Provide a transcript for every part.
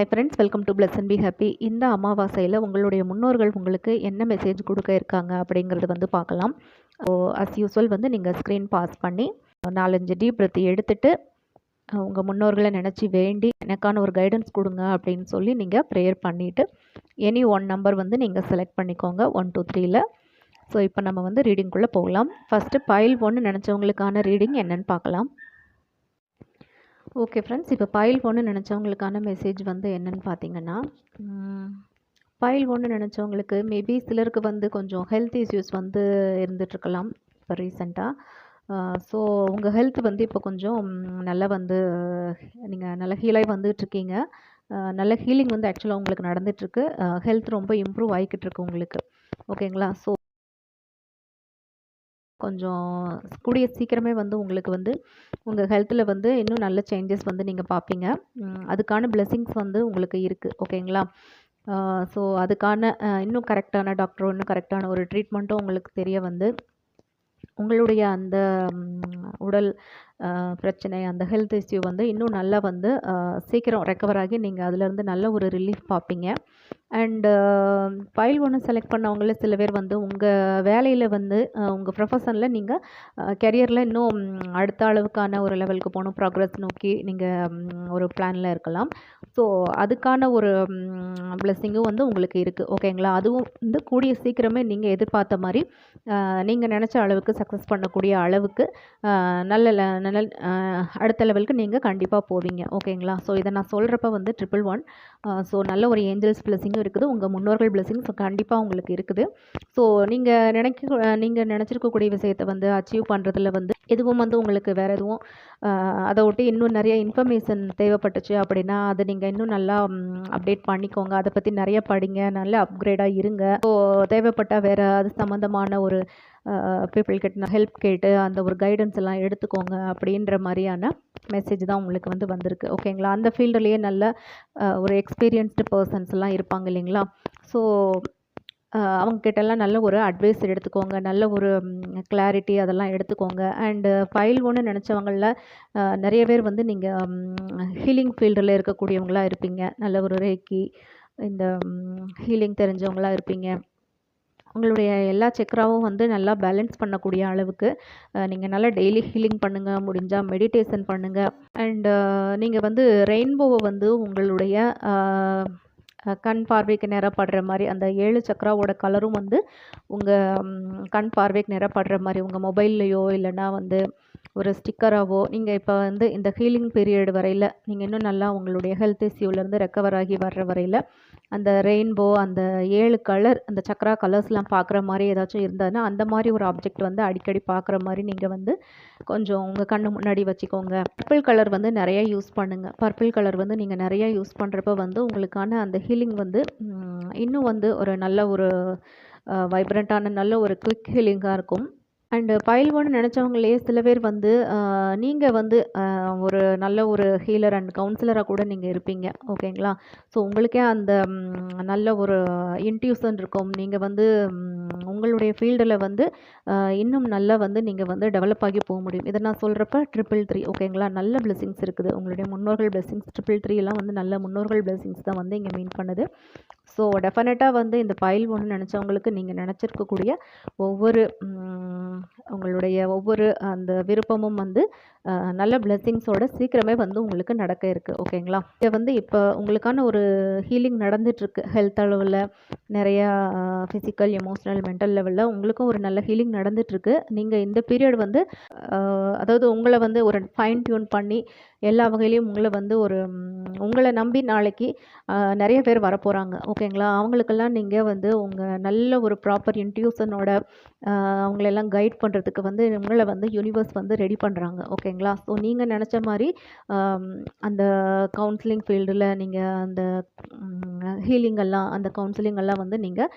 Hi friends welcome to bless and be happy இந்த அமாவாசையில் உங்களுடைய முன்னோர்கள் உங்களுக்கு என்ன மெசேஜ் கொடுக்க இருக்காங்க அப்படிங்கிறது வந்து பார்க்கலாம். ஸோ அஸ் யூஸ்வல் வந்து நீங்கள் ஸ்க்ரீன் பாஸ் பண்ணி நாலஞ்சு டீப் பிரத்தி எடுத்துட்டு உங்கள் முன்னோர்களை நினச்சி வேண்டி எனக்கான ஒரு கைடன்ஸ் கொடுங்க அப்படின்னு சொல்லி நீங்கள் ப்ரேயர் பண்ணிவிட்டு எனி ஒன் நம்பர் வந்து நீங்கள் செலக்ட் பண்ணிக்கோங்க ஒன் டூ த்ரீயில் ஸோ இப்போ நம்ம வந்து ரீடிங்குள்ளே போகலாம். ஃபஸ்ட்டு பைல் ஒன்று நினச்சவங்களுக்கான ரீடிங் என்னன்னு பார்க்கலாம். ஓகே ஃப்ரெண்ட்ஸ் இப்போ பயில் ஒன்று நினச்சவங்களுக்கான மெசேஜ் வந்து என்னென்னு பார்த்தீங்கன்னா பயில் ஒன்று நினச்சவங்களுக்கு மேபி சிலருக்கு வந்து கொஞ்சம் ஹெல்த் இஷ்யூஸ் வந்து இருந்துகிட்ருக்கலாம் இப்போ ரீசெண்டாக ஸோ உங்கள் ஹெல்த் வந்து இப்போ கொஞ்சம் நல்லா வந்து நீங்கள் நல்ல ஹீலாகி வந்துகிட்ருக்கீங்க நல்ல ஹீலிங் வந்து ஆக்சுவலாக உங்களுக்கு நடந்துகிட்ருக்கு ஹெல்த் ரொம்ப இம்ப்ரூவ் ஆகிக்கிட்டு இருக்கு உங்களுக்கு ஓகேங்களா ஸோ கொஞ்சம் கூடிய சீக்கிரமே வந்து உங்களுக்கு வந்து உங்கள் ஹெல்த்தில் வந்து இன்னும் நல்ல சேஞ்சஸ் வந்து நீங்கள் பார்ப்பீங்க அதுக்கான blessings வந்து உங்களுக்கு இருக்குது ஓகேங்களா ஸோ அதுக்கான இன்னும் கரெக்டான டாக்டரும் இன்னும் கரெக்டான ஒரு ட்ரீட்மெண்ட்டும் உங்களுக்கு தெரிய வந்து உங்களுடைய அந்த உடல் பிரச்சனை அந்த ஹெல்த் இஷ்யூ வந்து இன்னும் நல்லா வந்து சீக்கிரம் ரெக்கவர் ஆகி நீங்கள் அதிலேருந்து நல்ல ஒரு ரிலீஃப் பார்ப்பீங்க அண்டு ஃபைல் ஒன்று செலக்ட் பண்ணவங்கள சில பேர் வந்து உங்கள் வேலையில் வந்து உங்கள் ப்ரொஃபஷனில் நீங்கள் கெரியரில் இன்னும் அடுத்த அளவுக்கான ஒரு லெவலுக்கு போகணும் ப்ராக்ரஸ் நோக்கி நீங்கள் ஒரு பிளானில் இருக்கலாம். ஸோ அதுக்கான ஒரு பிளெஸ்ஸிங்கும் வந்து உங்களுக்கு இருக்குது ஓகேங்களா அதுவும் வந்து கூடிய சீக்கிரமே நீங்கள் எதிர்பார்த்த மாதிரி நீங்கள் நினச்ச அளவுக்கு சக்ஸஸ் பண்ணக்கூடிய அளவுக்கு நல்ல அதனால் அடுத்த லெவலுக்கு நீங்கள் கண்டிப்பாக போவீங்க. ஓகேங்களா? ஸோ இதை நான் சொல்கிறப்ப வந்து ட்ரிபிள் ஒன் ஸோ நல்ல ஒரு ஏஞ்சல்ஸ் பிளஸிங்கும் இருக்குது. உங்கள் முன்னோர்கள் பிளெஸிங்ஸ் கண்டிப்பாக உங்களுக்கு இருக்குது. ஸோ நீங்கள் நினைக்க நீங்கள் நினச்சிருக்கக்கூடிய விஷயத்தை வந்து அச்சீவ் பண்ணுறதுல வந்து எதுவும் வந்து உங்களுக்கு வேறு எதுவும் அதை ஒட்டி இன்னும் நிறைய இன்ஃபர்மேஷன் தேவைப்பட்டுச்சு அப்படின்னா அதை நீங்கள் இன்னும் நல்லா அப்டேட் பண்ணிக்கோங்க. அதை பற்றி நிறைய படிங்க. நல்ல அப்கிரேடாக இருங்க. ஸோ தேவைப்பட்டால் வேறு அது சம்மந்தமான ஒரு பீப்புள்கிட்ட ஹெல்ப் கேட்டு அந்த ஒரு கைடன்ஸ் எல்லாம் எடுத்துக்கோங்க அப்படின்ற மாதிரியான மெசேஜ் தான் உங்களுக்கு வந்து வந்திருக்கு. ஓகேங்களா அந்த ஃபீல்டுலேயே நல்ல ஒரு எக்ஸ்பீரியன்ஸ்டு பர்சன்ஸ் எல்லாம் இருப்பாங்க இல்லைங்களா? ஸோ அவங்கக்கிட்டலாம் நல்ல ஒரு அட்வைஸ் எடுத்துக்கோங்க. நல்ல ஒரு கிளாரிட்டி அதெல்லாம் எடுத்துக்கோங்க. அண்டு ஃபைல் ஒன்று நினச்சவங்களில் நிறைய பேர் வந்து நீங்கள் ஹீலிங் ஃபீல்டில் இருக்கக்கூடியவங்களா இருப்பீங்க. நல்ல ஒரு ரேக்கி இந்த ஹீலிங் தெரிஞ்சவங்களா இருப்பீங்க. உங்களுடைய எல்லா சக்கராவும் வந்து நல்லா பேலன்ஸ் பண்ணக்கூடிய அளவுக்கு நீங்கள் நல்லா டெய்லி ஹீலிங் பண்ணுங்கள் முடிஞ்சால் மெடிடேஷன் பண்ணுங்கள் அண்டு நீங்கள் வந்து ரெயின்போவை வந்து உங்களுடைய கண் பார்வைக்கு நிறப்படுற மாதிரி அந்த ஏழு சக்கராவோட கலரும் வந்து உங்கள் கண் பார்வைக்கு நிறப்படுற மாதிரி உங்கள் மொபைல்லையோ இல்லைன்னா வந்து ஒரு ஸ்டிக்கராகவோ நீங்கள் இப்போ வந்து இந்த ஹீலிங் பீரியட் வரையில் நீங்கள் இன்னும் நல்லா உங்களுடைய ஹெல்த் இஷ்யூலேருந்து ரெக்கவர் ஆகி வர்ற வரையில் அந்த ரெயின்போ அந்த ஏழு கலர் அந்த சக்ரா கலர்ஸ்லாம் பார்க்குற மாதிரி ஏதாச்சும் இருந்ததுன்னா அந்த மாதிரி ஒரு ஆப்ஜெக்ட் வந்து அடிக்கடி பார்க்குற மாதிரி நீங்கள் வந்து கொஞ்சம் உங்கள் கண்ணு முன்னாடி வச்சுக்கோங்க. பர்பிள் கலர் வந்து நிறைய யூஸ் பண்ணுங்கள் பர்பிள் கலர் வந்து நீங்கள் நிறையா யூஸ் பண்ணுறப்ப வந்து உங்களுக்கான அந்த ஹீலிங் வந்து இன்னும் வந்து ஒரு நல்ல ஒரு வைப்ரண்ட்டான நல்ல ஒரு குவிக் ஹீலிங்காக இருக்கும். அண்டு பயில் ஒன்று நினச்சவங்களே சில பேர் வந்து நீங்கள் வந்து ஒரு நல்ல ஒரு ஹீலர் அண்ட் கவுன்சிலராக கூட நீங்கள் இருப்பீங்க. ஓகேங்களா? ஸோ உங்களுக்கே அந்த நல்ல ஒரு இன்ட்யூஷன் இருக்கும். நீங்கள் வந்து உங்களுடைய ஃபீல்டில் வந்து இன்னும் நல்லா வந்து நீங்கள் வந்து டெவலப் ஆகி போக முடியும். இதை நான் சொல்கிறப்ப ட்ரிபிள் த்ரீ. ஓகேங்களா? நல்ல பிளெஸிங்ஸ் இருக்குது. உங்களுடைய முன்னோர்கள் பிளெஸிங்ஸ் ட்ரிபிள் த்ரீ எல்லாம் வந்து நல்ல முன்னோர்கள் பிளெஸிங்ஸ் தான் வந்து இங்கே மீன் பண்ணுது. ஸோ டெஃபினட்டாக வந்து இந்த பயில் ஒன்று நினச்சவங்களுக்கு நீங்கள் நினச்சிருக்கக்கூடிய ஒவ்வொரு உங்களுடைய ஒவ்வொரு அந்த விருப்பமும் வந்து நல்ல பிளெஸ்ஸிங்ஸோட சீக்கிரமே வந்து உங்களுக்கு நடக்க இருக்குது ஓகேங்களா? இதை வந்து இப்போ உங்களுக்கான ஒரு ஹீலிங் நடந்துட்டுருக்கு. ஹெல்த் அளவில் நிறையா ஃபிசிக்கல் எமோஷ்னல் மென்டல் லெவலில் உங்களுக்கும் ஒரு நல்ல ஹீலிங் நடந்துட்டுருக்கு. நீங்கள் இந்த பீரியட் வந்து அதாவது உங்களை வந்து ஒரு ஃபைன் டியூன் பண்ணி எல்லா வகையிலையும் உங்களை வந்து ஒரு உங்களை நம்பி நாளைக்கு நிறைய பேர் வரப்போகிறாங்க ஓகேங்களா? அவங்களுக்கெல்லாம் நீங்கள் வந்து உங்கள் நல்ல ஒரு ப்ராப்பர் இன்ட்யூஷனோட அவங்களெல்லாம் கைட் பண்ணுறதுக்கு வந்து உங்களை வந்து யூனிவர்ஸ் வந்து ரெடி பண்ணுறாங்க ஓகேங்களா? ஸோ நீங்கள் நினச்ச மாதிரி அந்த கவுன்சிலிங் ஃபீல்டில் நீங்கள் அந்த ஹீலிங் எல்லாம் அந்த கவுன்சிலிங் எல்லாம் வந்து நீங்கள்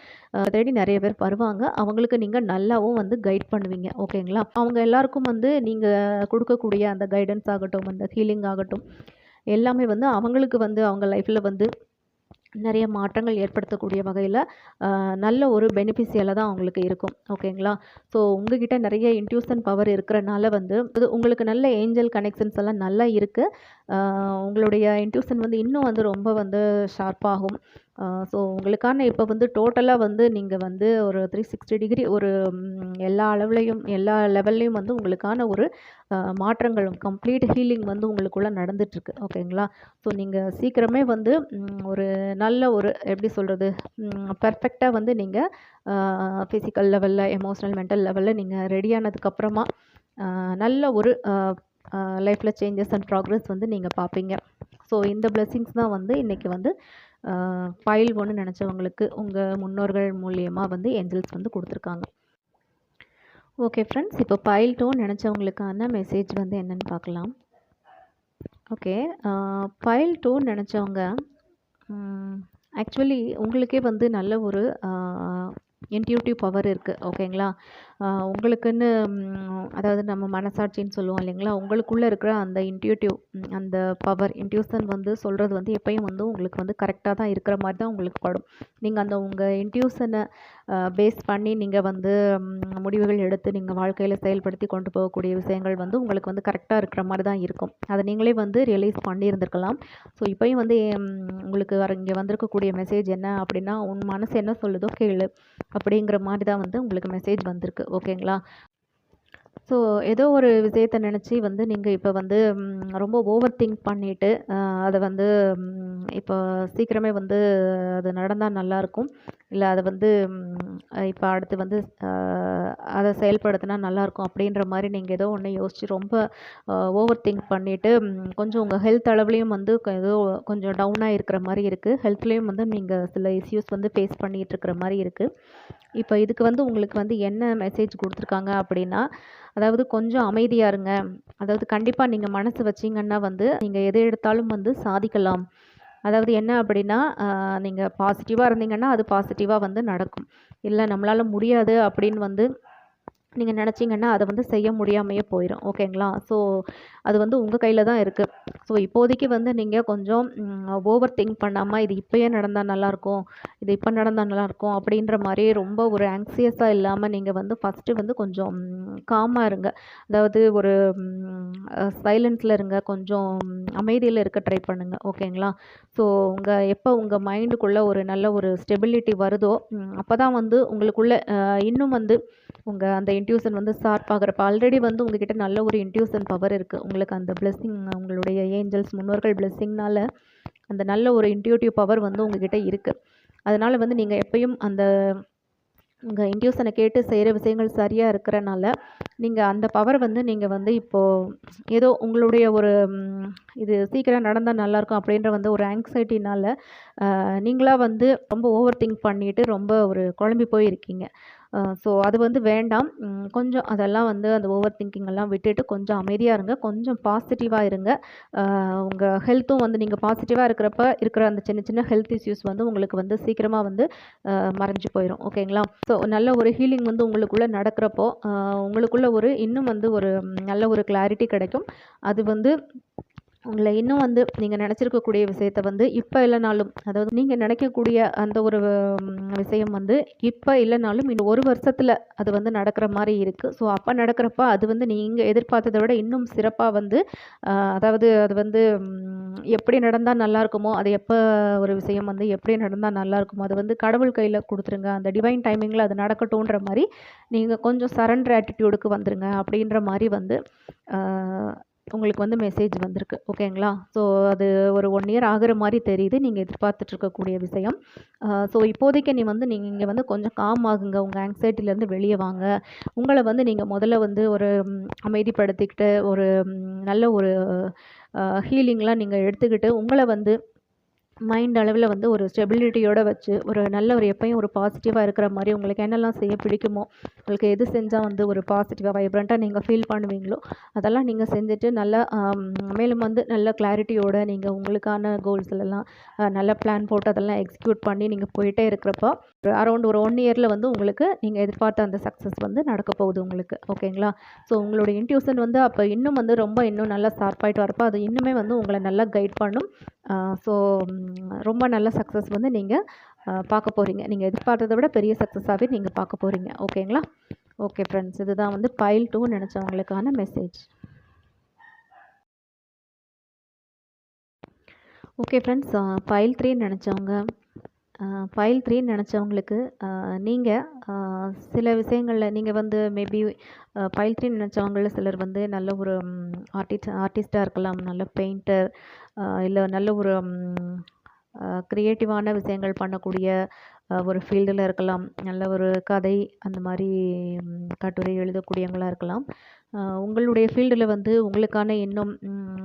தேடி நிறைய பேர் வருவாங்க. அவங்களுக்கு நீங்கள் நல்லாவும் வந்து கைட் பண்ணுவீங்க. ஓகேங்களா? அவங்க எல்லாருக்கும் வந்து நீங்கள் கொடுக்கக்கூடிய அந்த கைடன்ஸ் ஆகட்டும் அந்த ஹீலிங் ஆகட்டும். எல்லாமே வந்து அவங்களுக்கு வந்து அவங்க லைஃப்பில் வந்து நிறைய மாற்றங்கள் ஏற்படுத்தக்கூடிய வகையில் நல்ல ஒரு பெனிஃபிஷியலாக தான் அவங்களுக்கு இருக்கும். ஓகேங்களா ஸோ உங்ககிட்ட நிறைய இன்ட்யூஷன் பவர் இருக்கிறனால வந்து இது உங்களுக்கு நல்ல ஏஞ்சல் கனெக்ஷன்ஸ் எல்லாம் நல்லா இருக்குது உங்களுடைய இன்ட்யூஷன் வந்து இன்னும் வந்து ரொம்ப வந்து ஷார்ப்பாகும் ஸோ உங்களுக்கான இப்போ வந்து டோட்டலாக வந்து நீங்கள் வந்து ஒரு த்ரீ சிக்ஸ்டி டிகிரி ஒரு எல்லா அளவுலேயும் எல்லா லெவல்லையும் வந்து உங்களுக்கான ஒரு மாற்றங்கள் கம்ப்ளீட் ஹீலிங் வந்து உங்களுக்குள்ளே நடந்துட்டுருக்கு. ஓகேங்களா ஸோ நீங்கள் சீக்கிரமே வந்து ஒரு நல்ல ஒரு எப்படி சொல்கிறது பர்ஃபெக்டாக வந்து நீங்கள் ஃபிசிக்கல் லெவலில் எமோஷ்னல் மென்டல் லெவலில் நீங்கள் ரெடியானதுக்கப்புறமா நல்ல ஒரு லைஃப்பில் சேஞ்சஸ் அண்ட் ப்ராக்ரஸ் வந்து நீங்கள் பார்ப்பீங்க ஸோ இந்த பிளெஸ்ஸிங்ஸ் தான் வந்து இன்றைக்கி வந்து ஃபைல் ஒன்று நினச்சவங்களுக்கு உங்கள் முன்னோர்கள் மூலியமாக வந்து ஏஞ்சல்ஸ் வந்து கொடுத்துருக்காங்க. ஓகே ஃப்ரெண்ட்ஸ் இப்போ பைல் டூ நினச்சவங்களுக்கான மெசேஜ் வந்து என்னன்னு பார்க்கலாம் ஓகே பைல் டூ நினச்சவங்க ஆக்சுவலி உங்களுக்கே வந்து நல்ல ஒரு இன்ட்யூட்டிவ் பவர் இருக்குது ஓகேங்களா உங்களுக்குன்னு அதாவது நம்ம மனசாட்சின்னு சொல்லுவோம் இல்லைங்களா? உங்களுக்குள்ளே இருக்கிற அந்த இன்ட்யூட்டிவ் அந்த பவர் இன்ட்யூஷன் வந்து சொல்கிறது வந்து எப்பயும் வந்து உங்களுக்கு வந்து கரெக்டாக தான் இருக்கிற மாதிரி தான் உங்களுக்கு படும். நீங்கள் அந்த உங்கள் இன்ட்யூஷனை பேஸ் பண்ணி நீங்கள் வந்து முடிவுகள் எடுத்து நீங்கள் வாழ்க்கையில் செயல்படுத்தி கொண்டு போகக்கூடிய விஷயங்கள் வந்து உங்களுக்கு வந்து கரெக்டாக இருக்கிற மாதிரி தான் இருக்கும். அதை நீங்களே வந்து ரியலைஸ் பண்ணியிருந்திருக்கலாம். ஸோ இப்போயும் வந்து உங்களுக்கு வர இங்கே வந்திருக்கக்கூடிய மெசேஜ் என்ன அப்படின்னா உன் மனசு என்ன சொல்லுதோ கேளு. அப்படிங்கிற மாதிரி தான் வந்து உங்களுக்கு மெசேஜ் வந்திருக்கு. ஓகேங்களா? ஸோ ஏதோ ஒரு விஷயத்தை நினச்சி வந்து நீங்கள் இப்போ வந்து ரொம்ப ஓவர் திங்க் பண்ணிவிட்டு அதை வந்து இப்போ சீக்கிரமே வந்து அது நடந்தால் நல்லாயிருக்கும் இல்லை அதை வந்து இப்போ அடுத்து வந்து அதை செயல்படுத்தினா நல்லாயிருக்கும் அப்படின்ற மாதிரி நீங்கள் ஏதோ ஒன்று யோசித்து ரொம்ப ஓவர் திங்க் பண்ணிவிட்டு கொஞ்சம் உங்கள் ஹெல்த் அளவுலேயும் வந்து ஏதோ கொஞ்சம் டவுனாக இருக்கிற மாதிரி இருக்குது ஹெல்த்லேயும் வந்து நீங்கள் சில இஷ்யூஸ் வந்து ஃபேஸ் பண்ணிகிட்டு இருக்கிற மாதிரி இருக்குது இப்போ இதுக்கு வந்து உங்களுக்கு வந்து என்ன மெசேஜ் கொடுத்துருக்காங்க அப்படின்னா அதாவது கொஞ்சம் அமைதியாக இருங்க. அதாவது கண்டிப்பாக நீங்கள் மனசு வச்சீங்கன்னா வந்து நீங்கள் எதை எடுத்தாலும் வந்து சாதிக்கலாம். அதாவது என்ன அப்படின்னா நீங்கள் பாசிட்டிவாக இருந்தீங்கன்னா அது பாசிட்டிவாக வந்து நடக்கும். இல்லை நம்மளால் முடியாது அப்படின்னு வந்து நீங்கள் நினச்சிங்கன்னா அதை வந்து செய்ய முடியாமையே போயிடும் ஓகேங்களா? ஸோ அது வந்து உங்கள் கையில் தான் இருக்குது ஸோ இப்போதைக்கு வந்து நீங்கள் கொஞ்சம் ஓவர் திங்க் பண்ணாமல் இது இப்போயே நடந்தால் நல்லாயிருக்கும் இது இப்போ நடந்தால் நல்லாயிருக்கும் அப்படின்ற மாதிரி ரொம்ப ஒரு ஆங்ஸியஸாக இல்லாமல் நீங்கள் வந்து ஃபஸ்ட்டு வந்து கொஞ்சம் காமாக இருங்க. அதாவது ஒரு சைலன்ஸில் இருங்க. கொஞ்சம் அமைதியில் இருக்க ட்ரை பண்ணுங்கள் ஓகேங்களா? ஸோ உங்கள் எப்போ உங்கள் மைண்டுக்குள்ளே ஒரு நல்ல ஒரு ஸ்டெபிலிட்டி வருதோ அப்போ தான் வந்து உங்களுக்குள்ளே இன்னும் வந்து உங்கள் அந்த இன்ட்யூஷன் வந்து ஷார்ப் ஆகிறப்ப ஆல்ரெடி வந்து உங்ககிட்ட நல்ல ஒரு இன்ட்யூஷன் பவர் இருக்குது உங்களுக்கு அந்த பிளெஸ்ஸிங் உங்களுடைய ஏஞ்சல்ஸ் முன்னோர்கள் பிளெஸ்ஸிங்னால அந்த நல்ல ஒரு இன்ட்யூட்டிவ் பவர் வந்து உங்ககிட்ட இருக்குது அதனால் வந்து நீங்கள் எப்பயும் அந்த உங்கள் இன்ட்யூஷனை கேட்டு செய்கிற விஷயங்கள் சரியாக இருக்கிறனால நீங்கள் அந்த பவர் வந்து நீங்கள் வந்து இப்போது ஏதோ உங்களுடைய ஒரு இது சீக்கிரம் நடந்தால் நல்லாயிருக்கும் அப்படின்ற வந்து ஒரு ஆங்ஸைட்டினால் நீங்களாக வந்து ரொம்ப ஓவர் திங்க் பண்ணிட்டு ரொம்ப ஒரு குழம்பி போயிருக்கீங்க. ஸோ அது வந்து வேண்டாம். கொஞ்சம் அதெல்லாம் வந்து அந்த ஓவர் திங்கிங் எல்லாம் விட்டுட்டு கொஞ்சம் அமைதியாக இருங்க. கொஞ்சம் பாசிட்டிவாக இருங்க. உங்கள் ஹெல்த்தும் வந்து நீங்கள் பாசிட்டிவாக இருக்கிறப்ப இருக்கிற அந்த சின்ன சின்ன ஹெல்த் இஷ்யூஸ் வந்து உங்களுக்கு வந்து சீக்கிரமாக வந்து மறைஞ்சு போயிடும் ஓகேங்களா ஸோ நல்ல ஒரு ஹீலிங் வந்து உங்களுக்குள்ளே நடக்கிறப்போ உங்களுக்குள்ள ஒரு இன்னும் வந்து ஒரு நல்ல ஒரு கிளாரிட்டி கிடைக்கும். அது வந்து உங்களை இன்னும் வந்து நீங்கள் நினச்சிருக்கக்கூடிய விஷயத்த வந்து இப்போ இல்லைனாலும் அதாவது நீங்கள் நினைக்கக்கூடிய அந்த ஒரு விஷயம் வந்து இப்போ இல்லைனாலும் இன்னும் ஒரு வருஷத்தில் அது வந்து நடக்கிற மாதிரி இருக்குது ஸோ அப்போ நடக்கிறப்ப அது வந்து நீங்கள் எதிர்பார்த்ததை விட இன்னும் சிறப்பாக வந்து அதாவது அது வந்து எப்படி நடந்தால் நல்லா இருக்குமோ அது எப்போ ஒரு விஷயம் வந்து எப்படி நடந்தால் நல்லா இருக்குமோ அது வந்து கடவுள் கையில் கொடுத்துருங்க. அந்த டிவைன் டைமிங்கில் அது நடக்கட்டும்ன்ற மாதிரி நீங்கள் கொஞ்சம் சரண்டர் ஆட்டிடியூடுக்கு வந்துருங்க அப்படின்ற மாதிரி வந்து உங்களுக்கு வந்து மெசேஜ் வந்திருக்கு. ஓகேங்களா ஸோ அது ஒரு ஒன் இயர் ஆகுற மாதிரி தெரியுது. நீங்கள் எதிர்பார்த்துட்ருக்கக்கூடிய விஷயம். ஸோ இப்போதைக்கு நீ வந்து நீங்கள் இங்கே வந்து கொஞ்சம் காம் ஆகுங்க. உங்கள் ஆங்ஸைட்டிலேருந்து வெளியே வாங்க. உங்களை வந்து நீங்கள் முதல்ல வந்து ஒரு அமைதிப்படுத்திக்கிட்டு ஒரு நல்ல ஒரு ஹீலிங்லாம் நீங்கள் எடுத்துக்கிட்டு உங்களை வந்து மைண்ட் அளவில் வந்து ஒரு ஸ்டெபிலிட்டியோடு வச்சு ஒரு நல்ல ஒரு எப்பயும் ஒரு பாசிட்டிவாக இருக்கிற மாதிரி உங்களுக்கு என்னெல்லாம் செய்ய பிடிக்குமோ உங்களுக்கு எது செஞ்சால் வந்து ஒரு பாசிட்டிவாக வைப்ரண்ட்டாக நீங்கள் ஃபீல் பண்ணுவீங்களோ அதெல்லாம் நீங்கள் செஞ்சுட்டு நல்லா மேலும் வந்து நல்ல கிளாரிட்டியோடு நீங்கள் உங்களுக்கான கோல்ஸ்லலாம் நல்ல பிளான் போட்டு அதெல்லாம் எக்ஸிக்யூட் பண்ணி நீங்கள் போயிட்டே இருக்கிறப்போ ஒரு அரௌண்ட் ஒரு ஒன் இயரில் வந்து உங்களுக்கு நீங்கள் எதிர்பார்த்த அந்த சக்ஸஸ் வந்து நடக்க போகுது உங்களுக்கு. ஓகேங்களா ஸோ உங்களோட இன்ட்யூஷன் வந்து அப்போ இன்னும் வந்து ரொம்ப இன்னும் நல்லா ஷார்ப்பாயிட்டு வரப்போ அது இன்னுமே வந்து உங்களை நல்லா கைட் பண்ணும். ஸோ ரொம்ப நல்ல சக்ஸஸ் வந்து நீங்கள் பார்க்க போகிறீங்க நீங்கள் எதிர்பார்த்ததை விட பெரிய சக்ஸஸாகவே நீங்கள் பார்க்க போகிறீங்க ஓகேங்களா? ஓகே ஃப்ரெண்ட்ஸ் இதுதான் வந்து pile two நினச்சவங்களுக்கான message okay friends pile three நினச்சவங்க pile three நினச்சவங்களுக்கு நீங்கள் சில விஷயங்களில் நீங்கள் வந்து மேபி ஃபைல் த்ரீ நினச்சவங்களில் சிலர் வந்து நல்ல ஒரு ஆர்டிஸ்ட் ஆர்டிஸ்ட்டாக இருக்கலாம். நல்ல பெயிண்டர் இல்லை நல்ல ஒரு க்ரியேட்டிவான விஷயங்கள் பண்ணக்கூடிய ஒரு ஃபீல்டில் இருக்கலாம். நல்ல ஒரு கதை அந்த மாதிரி கட்டுரை எழுதக்கூடியவங்களாக இருக்கலாம். உங்களுடைய ஃபீல்டில் வந்து உங்களுக்கான இன்னும்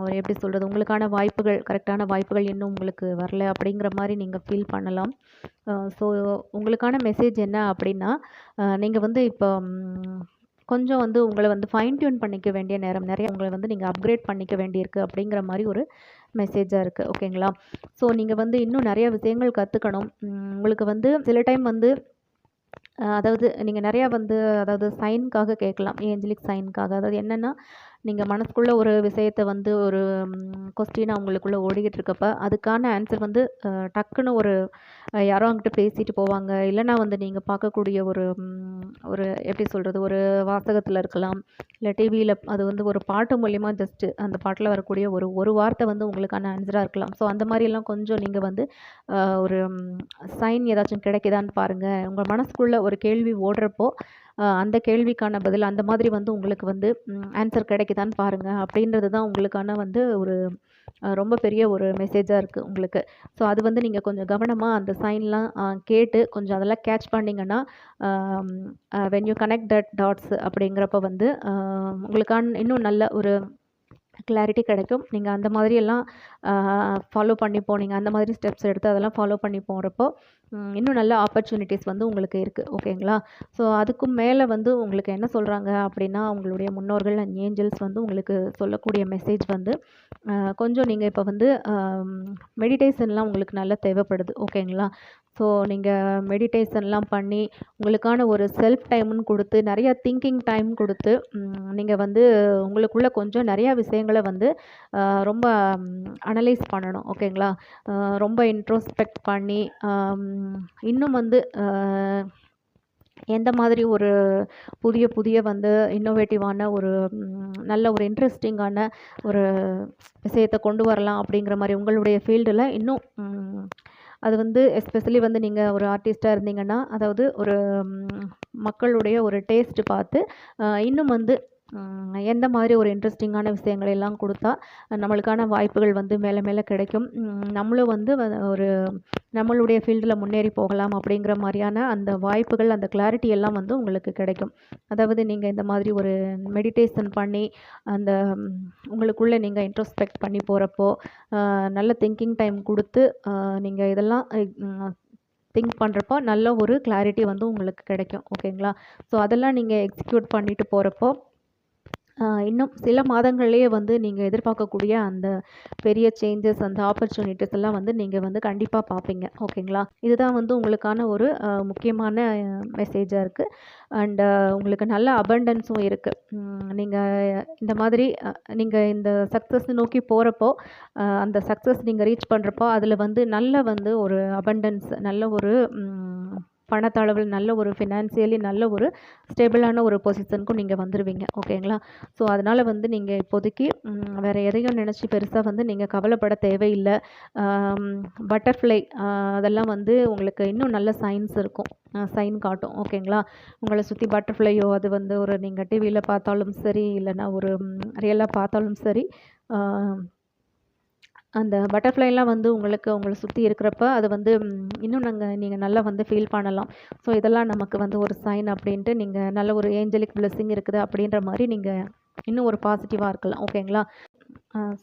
ஒரு எப்படி சொல்கிறது உங்களுக்கான வாய்ப்புகள் கரெக்டான வாய்ப்புகள் இன்னும் உங்களுக்கு வரல அப்படிங்கிற மாதிரி நீங்கள் ஃபீல் பண்ணலாம். ஸோ உங்களுக்கான மெசேஜ் என்ன அப்படின்னா நீங்கள் வந்து இப்போ கொஞ்சம் வந்து உங்களை வந்து ஃபைன் டியூன் பண்ணிக்க வேண்டிய நேரம். நிறைய உங்களை வந்து நீங்கள் அப்கிரேட் பண்ணிக்க வேண்டியிருக்கு அப்படிங்கிற மாதிரி ஒரு மெசேஜாக இருக்குது ஓகேங்களா ஸோ நீங்கள் வந்து இன்னும் நிறைய விஷயங்கள் கற்றுக்கணும் உங்களுக்கு வந்து சில டைம் வந்து அதாவது நீங்கள் நிறையா வந்து அதாவது சைனுக்காக கேட்கலாம். ஏஞ்சலிக் சைனுக்காக அதாவது என்னென்னா நீங்கள் மனசுக்குள்ளே ஒரு விஷயத்தை வந்து ஒரு கொஸ்டினாக உங்களுக்குள்ளே ஓடிக்கிட்டு இருக்கப்ப அதுக்கான ஆன்சர் வந்து டக்குன்னு ஒரு யாரோ அவங்ககிட்ட பேசிட்டு போவாங்க. இல்லைனா வந்து நீங்கள் பார்க்கக்கூடிய ஒரு ஒரு எப்படி சொல்கிறது ஒரு வாசகத்தில் இருக்கலாம். இல்லை டிவியில் அது வந்து ஒரு பாட்டு மூலிமா ஜஸ்ட்டு அந்த பாட்டில் வரக்கூடிய ஒரு ஒரு வார்த்தை வந்து உங்களுக்கான ஆன்சராக இருக்கலாம். ஸோ அந்த மாதிரிலாம் கொஞ்சம் நீங்கள் வந்து ஒரு சைன் ஏதாச்சும் கிடைக்குதான்னு பாருங்கள் உங்கள் மனசுக்குள்ளே ஒரு கேள்வி ஓடுறப்போ அந்த கேள்விக்கான பதில் அந்த மாதிரி வந்து உங்களுக்கு வந்து ஆன்சர் கிடைக்குதான்னு பாருங்கள் அப்படின்றது தான் உங்களுக்கான வந்து ஒரு ரொம்ப பெரிய ஒரு மெசேஜாக இருக்குது உங்களுக்கு. ஸோ அது வந்து நீங்கள் கொஞ்சம் கவனமாக அந்த சைன்லாம் கேட்டு கொஞ்சம் அதெல்லாம் கேட்ச் பண்ணிங்கன்னா when you connect that dots அப்படிங்கிறப்ப வந்து உங்களுக்கான இன்னும் நல்ல ஒரு கிளாரிட்டி கிடைக்கும். நீங்கள் அந்த மாதிரியெல்லாம் ஃபாலோ பண்ணி போனீங்க அந்த மாதிரி ஸ்டெப்ஸ் எடுத்து அதெல்லாம் ஃபாலோ பண்ணி போகிறப்போ இன்னும் நல்ல ஆப்பர்ச்சுனிட்டிஸ் வந்து உங்களுக்கு இருக்குது ஓகேங்களா? ஸோ அதுக்கும் மேலே வந்து உங்களுக்கு என்ன சொல்கிறாங்க அப்படின்னா உங்களுடைய முன்னோர்கள் அண்ட் ஏஞ்சல்ஸ் வந்து உங்களுக்கு சொல்லக்கூடிய மெசேஜ் வந்து கொஞ்சம் நீங்கள் இப்போ வந்து மெடிடேஷன்லாம் உங்களுக்கு நல்லா தேவைப்படுது. ஓகேங்களா? ஸோ நீங்கள் மெடிடேஷன்லாம் பண்ணி உங்களுக்கான ஒரு செல்ஃப் டைம்னு கொடுத்து நிறையா திங்கிங் டைம் கொடுத்து நீங்கள் வந்து உங்களுக்குள்ளே கொஞ்சம் நிறையா விஷயங்களை வந்து ரொம்ப அனலைஸ் பண்ணணும். ஓகேங்களா ரொம்ப இன்ட்ரோஸ்பெக்ட் பண்ணி இன்னும் வந்து எந்த மாதிரி ஒரு புதிய புதிய வந்து இன்னோவேட்டிவான ஒரு நல்ல ஒரு இன்ட்ரெஸ்டிங்கான ஒரு விஷயத்தை கொண்டு வரலாம் அப்படிங்கிற மாதிரி உங்களுடைய ஃபீல்டில் இன்னும் அது வந்து எஸ்பெஷலி வந்து நீங்கள் ஒரு ஆர்டிஸ்ட்டாக இருந்தீங்கன்னா அதாவது ஒரு மக்களுடைய ஒரு டேஸ்ட்டு பார்த்து இன்னும் வந்து எந்த மாதிரி ஒரு இன்ட்ரெஸ்டிங்கான விஷயங்களை எல்லாம் கொடுத்தா நம்மளுக்கான வாய்ப்புகள் வந்து மேலே மேலே கிடைக்கும். நம்மளும் வந்து ஒரு நம்மளுடைய ஃபீல்டில் முன்னேறி போகலாம் அப்படிங்கிற மாதிரியான அந்த வாய்ப்புகள் அந்த கிளாரிட்டி எல்லாம் வந்து உங்களுக்கு கிடைக்கும். அதாவது நீங்கள் இந்த மாதிரி ஒரு மெடிடேஷன் பண்ணி அந்த உங்களுக்குள்ளே நீங்கள் இன்ட்ரோஸ்பெக்ட் பண்ணி போகிறப்போ நல்ல திங்கிங் டைம் கொடுத்து நீங்கள் இதெல்லாம் திங்க் பண்ணுறப்போ நல்ல ஒரு கிளாரிட்டி வந்து உங்களுக்கு கிடைக்கும். ஓகேங்களா ஸோ அதெல்லாம் நீங்கள் எக்ஸிக்யூட் பண்ணிட்டு போகிறப்போ இன்னும் சில மாதங்கள்லேயே வந்து நீங்கள் எதிர்பார்க்கக்கூடிய அந்த பெரிய சேஞ்சஸ் அந்த ஆப்பர்ச்சுனிட்டிஸ் எல்லாம் வந்து நீங்கள் வந்து கண்டிப்பாக பார்ப்பீங்க. ஓகேங்களா? இதுதான் வந்து உங்களுக்கான ஒரு முக்கியமான மெசேஜாக இருக்குது அண்டு உங்களுக்கு நல்ல அபண்டன்ஸும் இருக்குது நீங்கள் இந்த மாதிரி நீங்கள் இந்த சக்ஸஸ் நோக்கி போகிறப்போ அந்த சக்ஸஸ் நீங்கள் ரீச் பண்ணுறப்போ அதில் வந்து நல்ல வந்து ஒரு அபண்டன்ஸ் நல்ல ஒரு பணத்தளவில் நல்ல ஒரு ஃபினான்சியலி நல்ல ஒரு ஸ்டேபிளான ஒரு பொசிஷனுக்கும் நீங்கள் வந்துடுவீங்க ஓகேங்களா ஸோ அதனால் வந்து நீங்கள் இப்போதைக்கு வேறு எதையும் நினச்சி பெருசாக வந்து நீங்கள் கவலைப்பட தேவையில்லை. பட்டர்ஃப்ளை அதெல்லாம் வந்து உங்களுக்கு இன்னும் நல்ல சயின்ஸ் இருக்கும். சைன் காட்டும். ஓகேங்களா உங்களை சுற்றி பட்டர்ஃப்ளையோ அது வந்து ஒரு நீங்கள் டிவியில் பார்த்தாலும் சரி இல்லைனா ஒரு ரியலாக பார்த்தாலும் சரி அந்த பட்டர்ஃப்ளைலாம் வந்து உங்களுக்கு உங்களை சுற்றி இருக்கிறப்ப அது வந்து இன்னும் நாங்கள் நீங்கள் நல்லா வந்து ஃபீல் பண்ணலாம். ஸோ இதெல்லாம் நமக்கு வந்து ஒரு சைன் அப்படின்ட்டு நீங்கள் நல்ல ஒரு ஏஞ்சலிக் பிளெஸ்ஸிங் இருக்குது அப்படின்ற மாதிரி நீங்கள் இன்னும் ஒரு பாசிட்டிவாக இருக்கலாம். ஓகேங்களா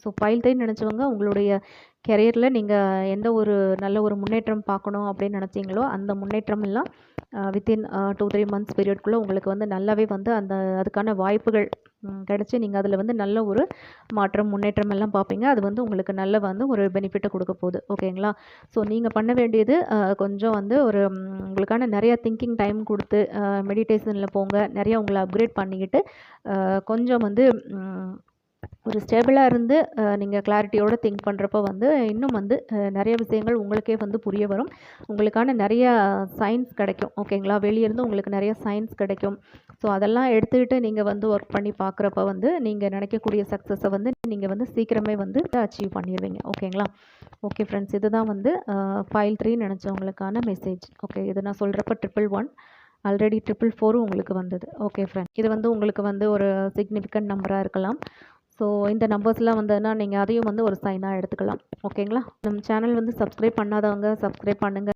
ஸோ பைல் நினச்சவங்க உங்களுடைய கெரியரில் நீங்கள் எந்த ஒரு நல்ல ஒரு முன்னேற்றம் பார்க்கணும் அப்படின்னு நினச்சிங்களோ அந்த முன்னேற்றம் எல்லாம் வித்தின் டூ த்ரீ மந்த்ஸ் பீரியட்குள்ளே உங்களுக்கு வந்து நல்லாவே வந்து அந்த அதுக்கான வாய்ப்புகள் கிடச்சி நீங்கள் அதில் வந்து நல்ல ஒரு மாற்றம் முன்னேற்றம் எல்லாம் பார்ப்பீங்க. அது வந்து உங்களுக்கு நல்ல வந்து ஒரு பெனிஃபிட்டை கொடுக்க போகுது. ஓகேங்களா ஸோ நீங்கள் பண்ண வேண்டியது கொஞ்சம் வந்து ஒரு உங்களுக்கான நிறையா திங்கிங் டைம் கொடுத்து மெடிடேஷனில் போங்க. நிறையா உங்களை அப்கிரேட் பண்ணிக்கிட்டு கொஞ்சம் வந்து ஒரு ஸ்டேபிளாக இருந்து நீங்கள் கிளாரிட்டியோடு திங்க் பண்ணுறப்போ வந்து இன்னும் வந்து நிறைய விஷயங்கள் உங்களுக்கே வந்து புரிய வரும். உங்களுக்கான நிறைய சயின்ஸ் கிடைக்கும் ஓகேங்களா வெளியிருந்து உங்களுக்கு நிறைய சயின்ஸ் கிடைக்கும். ஸோ அதெல்லாம் எடுத்துக்கிட்டு நீங்கள் வந்து ஒர்க் பண்ணி பார்க்குறப்ப வந்து நீங்கள் நினைக்கக்கூடிய சக்ஸஸை வந்து நீங்கள் வந்து சீக்கிரமே வந்து அச்சீவ் பண்ணிடுவீங்க ஓகேங்களா ஓகே ஃப்ரெண்ட்ஸ் இதுதான் வந்து ஃபைல் த்ரீ நினச்சவங்களுக்கான மெசேஜ் ஓகே இது நான் சொல்கிறப்ப ட்ரிபிள் ஒன் ஆல்ரெடி ட்ரிபிள் ஃபோரும் உங்களுக்கு வந்தது ஓகே ஃப்ரெண்ட் இது வந்து உங்களுக்கு வந்து ஒரு சிக்னிஃபிகண்ட் நம்பராக இருக்கலாம். ஸோ இந்த நம்பர்ஸ்லாம் வந்ததுன்னா நீங்கள் அதையும் வந்து ஒரு சைனாக எடுத்துக்கலாம். ஓகேங்களா நம்ம சேனல் வந்து சப்ஸ்கிரைப் பண்ணாதவங்க சப்ஸ்கிரைப் பண்ணுங்கள்